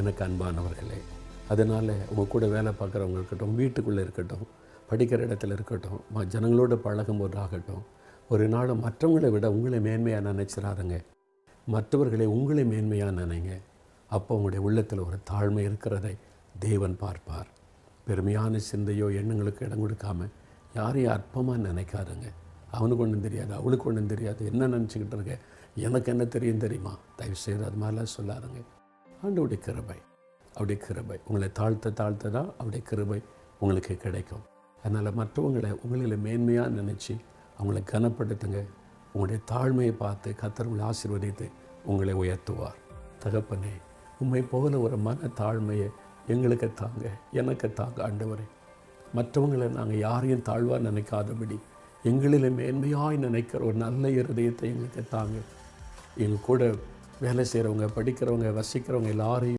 எனக்கு அன்பானவர்களே அதனால் உங்கள் கூட வேலை பார்க்குறவங்க இருக்கட்டும் வீட்டுக்குள்ளே இருக்கட்டும் படிக்கிற இடத்துல இருக்கட்டும் ம- ஜனங்களோடு பழகும் ஆகட்டும் ஒரு நாள் மற்றவங்களை விட உங்களை மேன்மையாக நினைச்சிடாருங்க மற்றவர்களை உங்களை மேன்மையாக நினைங்க. அப்போ உங்களுடைய உள்ளத்தில் ஒரு தாழ்மை இருக்கிறதை தேவன் பார்ப்பார். பெருமையான சிந்தையோ எண்ணங்களுக்கு இடம் கொடுக்காம யாரையும் அற்பமாக நினைக்காதுங்க. அவனுக்கு ஒன்றும் தெரியாது அவளுக்கு ஒன்றும் தெரியாது. என்ன நினச்சிக்கிட்டு இருக்க? எனக்கு என்ன தெரியும் தெரியுமா? தயவு செய்து அது மாதிரிலாம் சொல்லாதுங்க. ஆண்டவுடைய கிருபை. அவருடைய கிருபை. உங்களை தாழ்த்த தாழ்த்த தான் அவருடைய கிருபை உங்களுக்கு கிடைக்கும். அதனால் மற்றவங்களை உங்களில் மேன்மையாக நினச்சி அவங்களை கனப்படுத்துங்க. உங்களுடைய தாழ்மையை பார்த்து கத்தர்களை ஆசீர்வதித்து உங்களை உயர்த்துவார். தகப்பனே உண்மை போல ஒரு மன தாழ்மையை எங்களுக்கு தாங்க எனக்கு தாங்க ஆண்டவரே. மற்றவங்களை நாங்கள் யாரையும் தாழ்வாக நினைக்காதபடி எங்களில் மேன்மையாய் நினைக்கிற ஒரு நல்ல இருதயத்தை எங்களுக்கு தாங்க. எங்கள் கூட வேலை செய்கிறவங்க படிக்கிறவங்க வசிக்கிறவங்க எல்லாரையும்